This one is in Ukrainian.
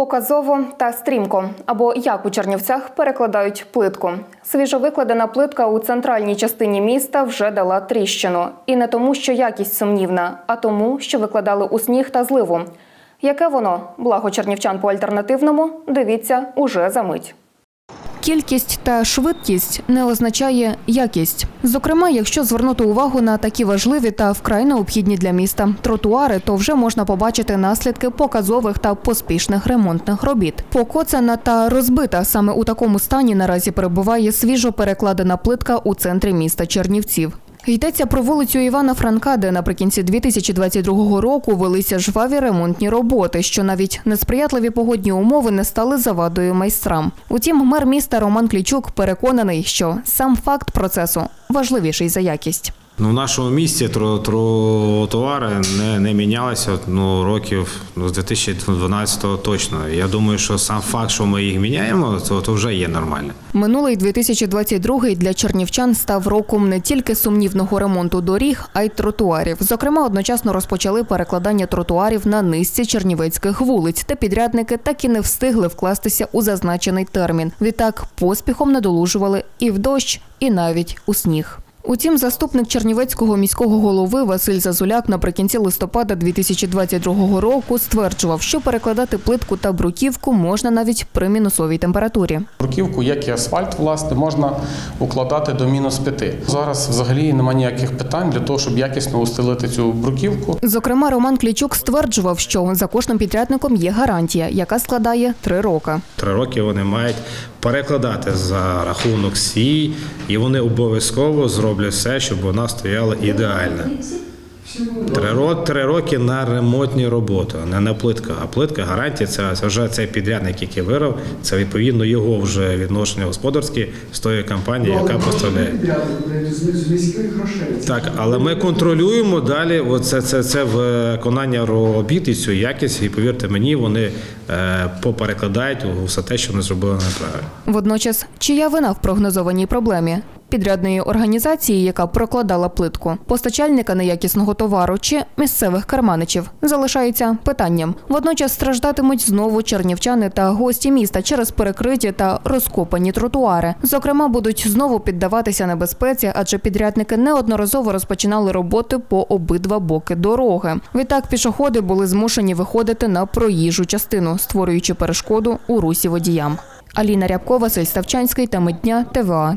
Показово та стрімко, або як у Чернівцях перекладають плитку. Свіжовикладена плитка у центральній частині міста вже дала тріщину. І не тому, що якість сумнівна, а тому, що викладали у сніг та зливу. Яке воно, благо чернівчан по альтернативному, дивіться уже за мить. Кількість та швидкість не означає якість. Зокрема, якщо звернути увагу на такі важливі та вкрай необхідні для міста тротуари, то вже можна побачити наслідки показових та поспішних ремонтних робіт. Покоцана та розбита саме у такому стані наразі перебуває свіжо перекладена плитка у центрі міста Чернівців. Йдеться про вулицю Івана Франка, де наприкінці 2022 року велися жваві ремонтні роботи, що навіть несприятливі погодні умови не стали завадою майстрам. Утім, мер міста Роман Клічук переконаний, що сам факт процесу важливіший за якість. Ну, в нашому місті тро- тротуари не, не мінялися ну, років ну, з 2012-го точно. Я думаю, що сам факт, що ми їх міняємо, то, то вже є нормально. Минулий 2022 для чернівчан став роком не тільки сумнівного ремонту доріг, а й тротуарів. Зокрема, одночасно розпочали перекладання тротуарів на низці чернівецьких вулиць, та підрядники так і не встигли вкластися у зазначений термін. Відтак поспіхом надолужували і в дощ, і навіть у сніг. Утім, заступник Чернівецького міського голови Василь Зазуляк наприкінці листопада 2022 року стверджував, що перекладати плитку та бруківку можна навіть при мінусовій температурі. Бруківку, як і асфальт, власне, можна укладати до мінус 5. Зараз взагалі немає ніяких питань для того, щоб якісно устелити цю бруківку. Зокрема, Роман Клічук стверджував, що за кожним підрядником є гарантія, яка складає три роки. Три роки вони мають перекладати за рахунок свій, і вони обов'язково зроблять все, щоб вона стояла ідеально. Три, ро- три роки на ремонтні роботи, не на плитка. А плитка гарантія це, це вже цей підрядник, який вирав, це відповідно його вже відношення господарське з тої компанії, яка поставляє. міських грошей. Так, але ми контролюємо далі. Оце це, це виконання робіт і цю якість. І повірте мені, вони е, поперекладають все те, що вони зробили неправильно. Водночас, чия вина в прогнозованій проблемі? Підрядної організації, яка прокладала плитку, постачальника неякісного товару чи місцевих карманичів, залишається питанням. Водночас страждатимуть знову чернівчани та гості міста через перекриті та розкопані тротуари. Зокрема, будуть знову піддаватися небезпеці, адже підрядники неодноразово розпочинали роботи по обидва боки дороги. Відтак пішоходи були змушені виходити на проїжджу частину, створюючи перешкоду у русі водіям. Аліна Рябко, Василь Ставчанський, теми дня, ТВА.